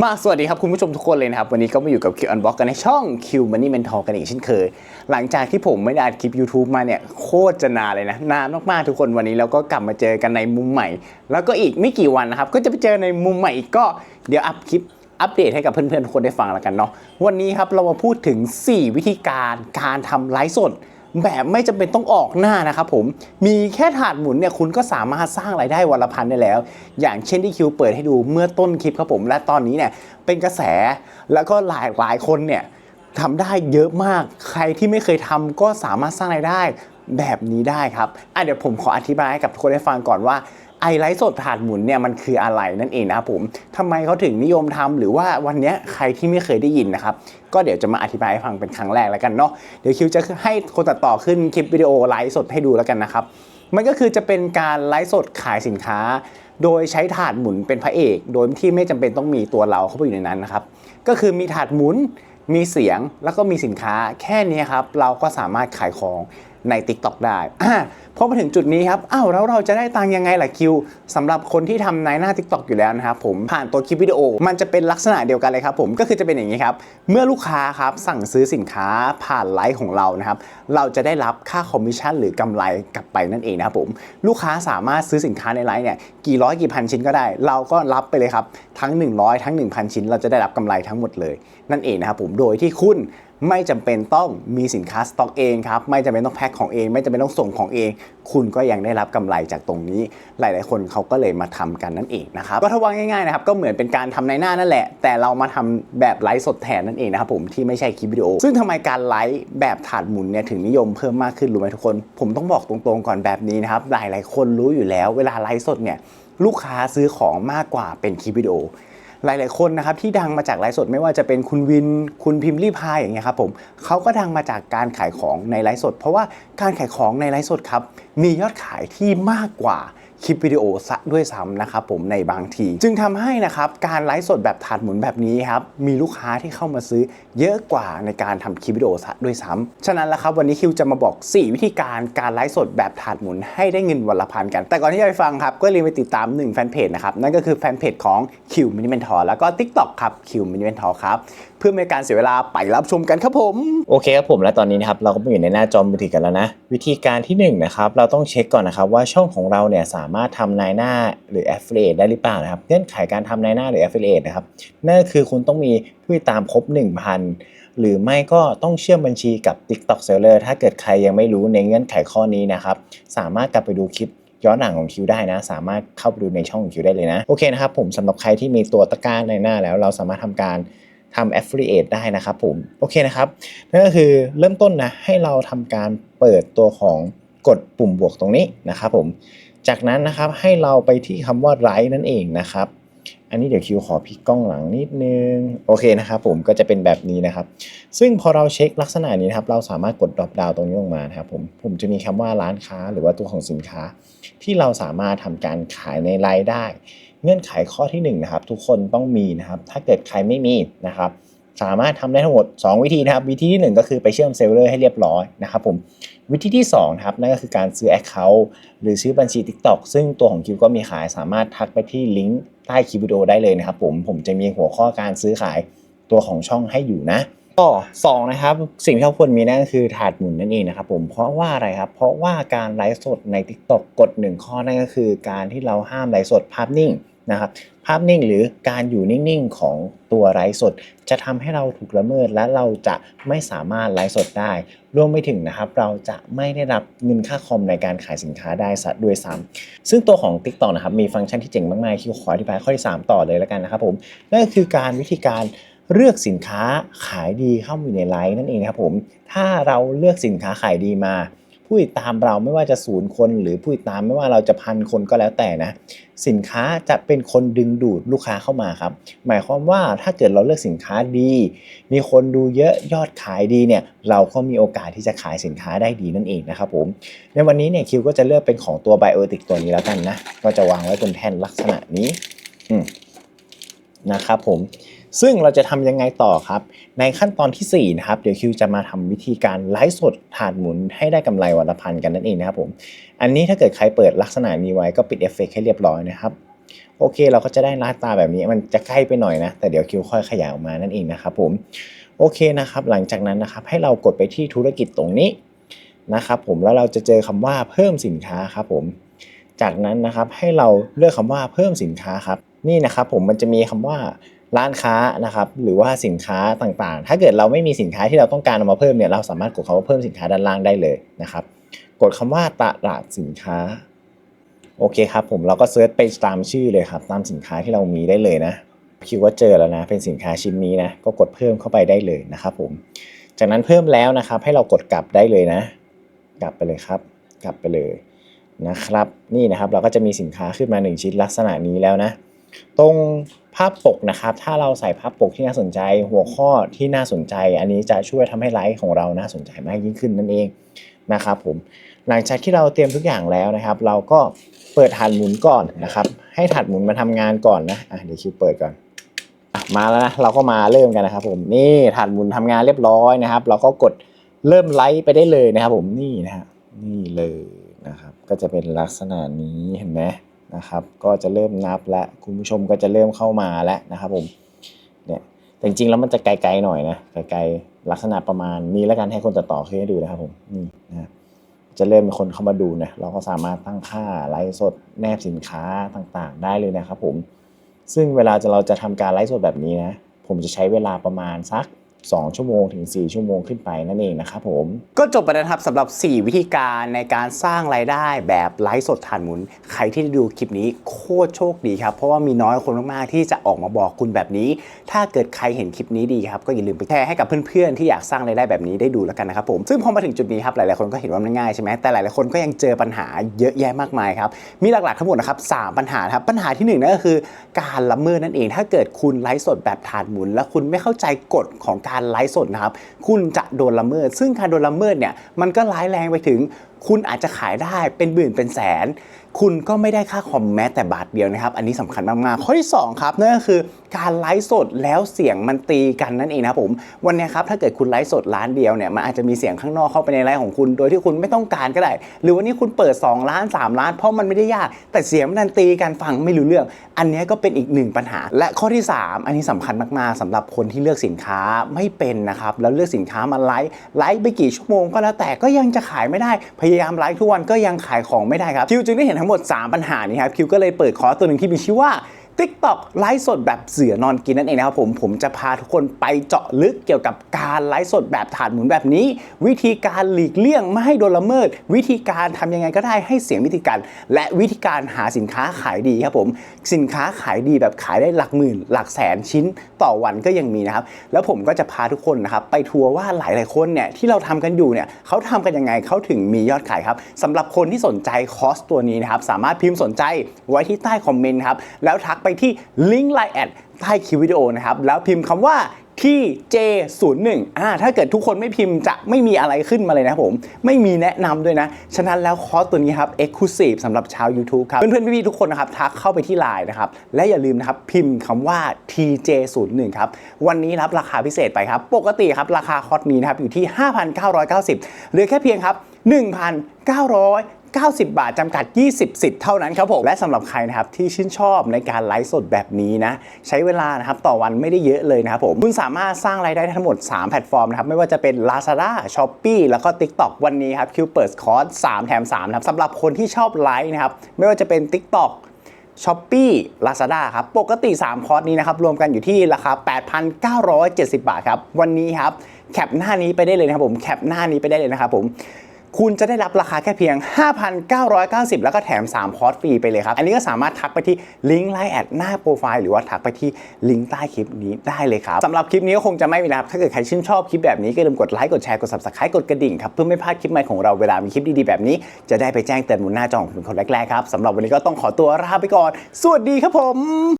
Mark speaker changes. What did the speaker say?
Speaker 1: มาสวัสดีครับคุณผู้ชมทุกคนเลยนะครับ วันนี้ก็มาอยู่กับคิวอันบ็อกกันในช่อง Q Money Mentor กันอีกเช่นเคย หลังจากที่ผมไม่ได้อัดคลิป YouTube มาเนี่ยโคตรจะนานเลยนะ นานมากๆทุกคนวันนี้เราก็กลับมาเจอกันในมุมใหม่ แล้วก็อีกไม่กี่วันนะครับ ก็จะไปเจอในมุมใหม่อีกก็เดี๋ยวอัพคลิปอัปเดตให้กับเพื่อนๆทุกคนได้ฟังแล้วกันเนาะวันนี้ครับเรามาพูดถึง 4 วิธีการการทำไลฟ์สด แบบไม่จำเป็นต้องออกหน้านะครับผม มีแค่ถาดหมุนเนี่ยคุณก็สามารถสร้างรายได้วันละพันได้แล้ว อย่างเช่นที่คิวเปิดให้ดูเมื่อต้นคลิปครับผม และตอนนี้เนี่ยเป็นกระแสแล้วก็หลายหลายคนเนี่ยทำได้เยอะมาก ใครที่ไม่เคยทำก็สามารถสร้างรายได้แบบนี้ได้ครับอะเดี๋ยวผมขออธิบายให้กับทุกคนได้ฟังก่อนว่า ไอไลท์สดถาดหมุนเนี่ยมันคืออะไรนั่นเองนะครับผมทำไมเขาถึงนิยมทำหรือว่าวันนี้ใครที่ไม่เคยได้ยินนะครับก็เดี๋ยวจะมาอธิบายให้ฟังเป็นครั้งแรกแล้วกันเนาะเดี๋ยวคิวจะให้คนตัดต่อขึ้นคลิปวิดีโอไลฟ์สดให้ดูแล้วกันนะครับมันก็คือจะเป็นการไลฟ์สดขายสินค้า โดยใช้ถาดหมุนเป็นพระเอก โดยที่ไม่จำเป็นต้องมีตัวเราเข้าไปอยู่ในนั้นนะครับก็คือมีถาดหมุนมีเสียงแล้วก็มีสินค้าแค่นี้ครับเราก็สามารถขายของ ใน TikTok ได้พอมาถึงจุดนี้ครับอ้าวแล้วเราจะได้ตังยังไงล่ะคิวสำหรับคนที่ทำในหน้า TikTok อยู่แล้วนะครับผมผ่านตัวคลิปวิดีโอ มันจะเป็นลักษณะเดียวกันเลยครับผมก็คือจะเป็นอย่างนี้ครับ เมื่อลูกค้าครับสั่งซื้อสินค้าผ่านไลฟ์ของเรานะครับเราจะได้รับค่าคอมมิชชั่นหรือกำไรกลับไปนั่นเองนะครับผมลูกค้าสามารถซื้อสินค้าในไลฟ์เนี่ยกี่ร้อยกี่พันชิ้นก็ได้ เราก็รับไปเลยครับทั้ง 100 ทั้ง 1,000 ชิ้น เราจะได้รับกำไรทั้งหมดเลยนั่นเองนะครับผมโดยที่คุณ ไม่จำเป็นต้องมีสินค้าสต็อกเองครับ ไม่จำเป็นต้องแพ็คของเอง ไม่จำเป็นต้องส่งของเอง คุณก็ยังได้รับกำไรจากตรงนี้ หลาย ๆ คนเขาก็เลยมาทำกันนั่นเองนะครับ ก็ถ้าว่าง่ายๆนะครับก็เหมือนเป็นการทำในหน้านั่นแหละ แต่เรามาทำแบบไลฟ์สดแทนนั่นเองนะครับผมที่ไม่ใช่คลิปวิดีโอ ซึ่งทำไมการไลฟ์แบบถาดหมุนเนี่ยถึงนิยมเพิ่มมากขึ้นรู้ไหมทุกคน ผมต้องบอกตรงๆก่อนแบบนี้นะครับหลาย ๆ คนรู้อยู่แล้ว เวลาไลฟ์สดเนี่ยลูกค้าซื้อของมากกว่าเป็นคลิปวิดีโอ หลาย ๆ คนนะครับที่ดังมาจากไลฟ์สดไม่ว่าจะเป็นคุณวินคุณพิมพ์รีพายอย่างเงี้ยครับผมเขาก็ดังมาจากการขายของในไลฟ์สด เพราะว่าการขายของในไลฟ์สดครับมียอดขายที่มากกว่า คลิปวิดีโอซะด้วยซ้ำนะครับผมในบางที จึงทำให้นะครับการไลฟ์สดแบบถาดหมุนแบบนี้ครับมีลูกค้าที่เข้ามาซื้อเยอะกว่าในการทำคลิปวิดีโอซะด้วยซ้ำฉะนั้นแล้วครับวันนี้คิวจะมาบอก 4 วิธีการการไลฟ์สดแบบถาดหมุนให้ได้เงินวันละพันกัน แต่ก่อนที่จะไปฟังครับก็เรียนไปติดตาม1แฟนเพจนะครับนั่นก็คือแฟนเพจของ Q Mini Mentor แล้วก็ TikTok ครับ Q Mini Mentor ครับ พื่อไม่ให้การเสียเวลาไปรับชมกันครับผม
Speaker 2: โอเคครับผมและตอนนี้นะครับเราก็มาอยู่ในหน้าจอมือถือกันแล้วนะ วิธีการที่1นงนะครับเราต้องเช็คก่อนนะครับว่าช่องของเราเนี่ยสามารถทำนายหน้าหรือ affiliate ได้หรือเปล่านะครับเงื่อนไขการทำนายหน้าหรือ affiliate นะครับนั่นคือคุณต้องมีผู้ติดตามครบ 1,000 หรือไม่ก็ต้องเชื่อมบัญชีกับ TikTok Seller ถ้าเกิดใครยังไม่รู้ในเงื่อนไขข้อนี้นะครับสามารถกลับไปดูคลิปย้อนหลังของคิวได้นะ สามารถเข้าไปดูในช่องของคิวได้เลยนะโอเคนะครับผมสำหรับใครที่มีตัวตะกร้าในหน้าแล้วเราสามารถทำการ ทำ affiliate ได้นะครับผม โอเคนะครับ นั่นก็คือเริ่มต้นนะ ให้เราทำการเปิดตัวของกดปุ่มบวกตรงนี้นะครับผม จากนั้นนะครับให้เราไปที่คำว่าไ i นั่นเองนะครับ อันนี้เดี๋ยวคิวขอพลิกกล้องหลังนิดนึง โอเคนะครับผมก็จะเป็นแบบนี้นะครับ ซึ่งพอเราเช็คลักษณะนี้นะครับ เราสามารถกด drop down ตรงนี้ลงมานะครับผม ผมจะมีคำว่าร้านค้าหรือว่าตัวของสินค้า ที่เราสามารถทำการขายในไลน์ได้ เงื่อนไขข้อที่1นงนะครับทุกคนต้องมีนะครับ ถ้าเกิดใครไม่มีนะครับ สามารถทำได้ทั้งหมด 2 วิธีนะครับ วิธีที่ 1 ก็คือไปเชื่อมเซลเลอร์ให้เรียบร้อยนะครับผมวิธีที่2นะครับนั่นก็คือการซื้อ Account หรือซื้อบัญชี TikTok ซึ่งตัวของคิวก็มีขายสามารถทักไปที่ลิงก์ใต้คลิปวิดีโอได้เลยนะครับผมผมจะมีหัวข้อการซื้อขายตัวของช่องให้อยู่นะก็สองนะครับสิ่งที่เราควรมีนั่นก็คือถาดหมุนนั่นเองนะครับผมเพราะว่าอะไรครับ เพราะว่าการไลฟ์สดใน TikTok กฎหนึ่งข้อนั่นก็คือ การที่เราห้ามไลฟ์สดภาพนิ่ง นะครับภาพนิ่งหรือการอยู่นิ่งๆของตัวไลฟ์สด จะทำให้เราถูกละเมิดและเราจะไม่สามารถไลฟ์สดได้ รวมไปถึงนะครับ เราจะไม่ได้รับเงินค่าคอมในการขายสินค้าได้ซะด้วยซ้ำซึ่งตัวของ TikTok นะครับมีฟังก์ชันที่เจ๋งมากๆ ที่ขออธิบายข้อที่ 3 ต่อเลยแล้วกันนะครับผมนั่นก็คือการวิธีการเลือกสินค้าขายดีเข้ามาอยู่ในไลฟ์นั่นเองนะครับผมถ้าเราเลือกสินค้าขายดีมา ผู้ติดตามเราไม่ว่าจะศูนย์คน หรือผู้ติดตามไม่ว่าเราจะพันคนก็แล้วแต่นะ สินค้าจะเป็นคนดึงดูดลูกค้าเข้ามาครับ หมายความว่าถ้าเกิดเราเลือกสินค้าดี มีคนดูเยอะยอดขายดีเนี่ยเราก็มีโอกาสที่จะขายสินค้าได้ดีนั่นเองนะครับผมในวันนี้เนี่ยคิวก็จะเลือกเป็นของตัวไบโอติกตัวนี้แล้วกันนะก็จะวางไว้บนแท่นลักษณะนี้นะครับผม ซึ่งเราจะทำยังไงต่อครับ ในขั้นตอนทีสี่4นะครับเดี๋ยวคิวจะมาทำวิธีการไลฟ์สดถาดหมุนให้ได้กำไรวันละพันกันนั่นเองนะครับผมอันนี้ถ้าเกิดใครเปิดลักษณะนี้ไว้ก็ปิดเอฟเฟกให้เรียบร้อยนะครับโอเค เราก็จะได้หน้าตาแบบนี้มันจะใกล้ไปหน่อยนะ แต่เดี๋ยวคิวค่อยขยายออกมานั่นเองนะครับผมโอเคนะครับ หลังจากนั้นนะครับให้เรากดไปที่ธุรกิจตรงนี้นะครับผมแล้วเราจะเจอคำว่าเพิ่มสินค้าครับผม จากนั้นนะครับให้เราเลือกคำว่าเพิ่มสินค้าครับ นี่นะครับผมมันจะมีคำว่า ร้านค้านะครับหรือว่าสินค้าต่างๆ ถ้าเกิดเราไม่มีสินค้าที่เราต้องการเอามาเพิ่มเนี่ยเราสามารถกดคำว่าเพิ่มสินค้าด้านล่างได้เลยนะครับ กดคำว่าตลาดสินค้าโอเคครับผมเราก็เซิร์ชไปตามชื่อเลยครับตามสินค้าที่เรามีได้เลยนะคิดว่าเจอแล้วนะเป็นสินค้าชิ้นนี้นะก็กดเพิ่มเข้าไปได้เลยนะครับผมจากนั้นเพิ่มแล้วนะครับให้เรากดกลับได้เลยนะ กลับไปเลยครับ กลับไปเลยนะครับ นี่นะครับเราก็จะมีสินค้าขึ้นมา 1 ชิ้นลักษณะนี้แล้วนะ ตรงภาพปกนะครับ ถ้าเราใส่ภาพปกที่น่าสนใจ หัวข้อที่น่าสนใจ อันนี้จะช่วยทำให้ไลฟ์ของเราน่าสนใจมากยิ่งขึ้นนั่นเองนะครับผมหลังจากที่เราเตรียมทุกอย่างแล้วนะครับ เราก็เปิดถาดหมุนก่อนนะครับ ให้ถาดหมุนมาทำงานก่อนนะอะเดี๋ยวคิวเปิดก่อนอมาแล้วนะเราก็มาเริ่มกันนะครับ ผมนี่ถาดหมุนทำงานเรียบร้อยนะครับ เราก็กดเริ่มไลฟ์ไปได้เลยนะครับ ผมนี่นะฮะนี่เลยนะครับ ก็จะเป็นลักษณะนี้เห็นไหม นะครับ ก็จะเริ่มนับแล้วคุณผู้ชมก็จะเริ่มเข้ามาแล้วนะครับผมเนี่ยแต่จริงๆแล้วมันจะไกลๆหน่อยนะไกลๆลักษณะประมาณนี้แล้วกันให้คนตัดต่อขึ้นให้ดูนะครับผมนี่นะจะเริ่มมีคนเข้ามาดูนะเราก็สามารถตั้งค่าไลฟ์สดแนบสินค้าต่างๆ ได้เลยนะครับผมซึ่งเวลาจะเราจะทำการไลฟ์สดแบบนี้นะผมจะใช้เวลาประมาณสัก 2 ชั่วโมงถึง 4 ชั่วโมงขึ้นไปนั่นเองนะครับผม
Speaker 1: ก็จบไปแล้วนะครับสำหรับ 4 วิธีการในการสร้างรายได้แบบไลฟ์สดฐานหมุน ใครที่ดูคลิปนี้โคตรโชคดีครับ เพราะว่ามีน้อยคนมากๆที่จะออกมาบอกคุณแบบนี้ ถ้าเกิดใครเห็นคลิปนี้ดีครับ ก็อย่าลืมไปแชร์ให้กับเพื่อนๆ ที่อยากสร้างรายได้แบบนี้ได้ดูแล้วกันนะครับผมซึ่งพอมาถึงจุดนี้ครับหลายๆคนก็เห็นว่ามันง่ายใช่ไหมแต่หลายๆคนก็ยังเจอปัญหาเยอะแยะมากมายครับมีหลักๆทั้งหมดนะครับสามปัญหาครับปัญหาที่หนึ่งนั่นก็คือการละเมิดนั่นเอง ถ้าเกิดคุณไลฟ์สดแบบฐานหมุน และคุณไม่เข้าใจกฎของการการไลฟ์สดนะครับคุณจะโดนละเมิด ซึ่งการโดนละเมิดเนี่ยมันก็ร้ายแรงไปถึง คุณอาจจะขายได้เป็นหมื่นเป็นแสน คุณก็ไม่ได้ค่าคอมแม้แต่บาทเดียวนะครับ อันนี้สำคัญมากๆ ข้อที่ 2 ครับนั่นก็คือการไลฟ์สดแล้วเสียงมันตีกันนั่นเองนะครับผม วันนี้ครับถ้าเกิดคุณไลฟ์สดร้านเดียวเนี่ยมันอาจจะมีเสียงข้างนอกเข้าไปในไลฟ์ของคุณ โดยที่คุณไม่ต้องการก็ได้ หรือวันนี้คุณเปิด 2 ล้าน 3 ล้าน เพราะมันไม่ได้ยาก แต่เสียงมันดันตีกันฟังไม่รู้เรื่อง อันนี้ก็เป็นอีกหนึ่งปัญหา และข้อที่ 3 อันนี้สำคัญมากๆสำหรับคนที่เลือกสินค้าไม่เป็นนะครับแล้วเลือกสินค้ามาไลฟ์ไลฟ์ไปกี่ชั่วโมงก็แล้วแต่ก็ยังจะขายไม่ได้พยยายามไลฟ์ทุกวันก็ยังขายของไม่ได้ครับคิวจึงได้เห็นทั้งหมด 3 ปัญหานี้ครับคิวก็เลยเปิดคอร์สตัวหนึ่งที่มีชื่อว่า TikTok ไลฟ์สดแบบเสือนอนกินนั่นเองนะครับผมผมจะพาทุกคนไปเจาะลึกเกี่ยวกับการไลฟ์สดแบบถาดหมุนแบบนี้ วิธีการหลีกเลี่ยงไม่ให้โดนละเมิด วิธีการทำยังไงก็ได้ให้เสียงวิธีการ และวิธีการหาสินค้าขายดีครับผมสินค้าขายดีแบบขายได้หลักหมื่น หลักแสนชิ้นต่อวันก็ยังมีนะครับแล้วผมก็จะพาทุกคนนะครับไปทัวร์ว่าหลายๆคนเนี่ยที่เราทำกันอยู่เนี่ยเขาทำกันยังไงเขาถึงมียอดขายครับสำหรับคนที่สนใจคอร์สตัวนี้นะครับสามารถพิมพ์สนใจไว้ที่ใต้คอมเมนต์ครับแล้วทักไปที่ลิงก์ไลน์แอดใต้คลิปวิดีโอนะครับ แล้วพิมพ์คำว่าที่ J01 อ่า ถ้าเกิดทุกคนไม่พิมพ์จะไม่มีอะไรขึ้นมาเลยนะผม ไม่มีแนะนำด้วยนะ ฉะนั้นแล้วคอร์สตัวนี้ครับ Exclusive สำหรับชาว YouTube ครับ เพื่อนๆ พี่ๆ ทุกคนนะครับ ทักเข้าไปที่ไลน์นะครับ และอย่าลืมนะครับ พิมพ์คำว่า TJ01 ครับ วันนี้รับราคาพิเศษไปครับ ปกติครับ ราคาคอร์สนี้นะครับ อยู่ที่ 5,990เหลือแค่เพียงครับ 1,900 90 บาทจำกัด 20 สิทธิ์เท่านั้นครับผม และสำหรับใครนะครับที่ชื่นชอบในการไลฟ์สดแบบนี้นะ ใช้เวลานะครับต่อวันไม่ได้เยอะเลยนะครับผม คุณสามารถสร้างรายได้ทั้งหมด 3 แพลตฟอร์มนะครับ ไม่ว่าจะเป็น Lazada Shopee แล้วก็ TikTok วันนี้ครับคิวเปิดคอร์ส3แถม3นะครับสำหรับคนที่ชอบไลฟ์นะครับไม่ว่าจะเป็น TikTok ช้อปปี้ลาซาด้าครับ ปกติ 3 คอร์สนี้นะครับ รวมกันอยู่ที่ราคา 8,970 บาทครับ วันนี้ครับ แคปหน้านี้ไปได้เลยนะครับผม แคปหน้านี้ไปได้เลยนะครับผม คุณจะได้รับราคาแค่เพียง 5,990 แล้วก็แถม 3 คอร์สฟรีไปเลยครับ อันนี้ก็สามารถทักไปที่ลิงก์ไลน์แอดหน้าโปรไฟล์หรือว่าทักไปที่ลิงก์ใต้คลิปนี้ได้เลยครับสำหรับคลิปนี้ก็คงจะไม่มีนะครับถ้าเกิดใครชื่นชอบคลิปแบบนี้ก็อย่าลืมกดไลค์กดแชร์กด subscribe กดกระดิ่งครับเพื่อไม่พลาดคลิปใหม่ของเราเวลามีคลิปดีๆแบบนี้ จะได้ไปแจ้งเตือนบนหน้าจอของคุณคนแรกๆครับสำหรับวันนี้ก็ต้องขอตัวลาไปก่อน สวัสดีครับผม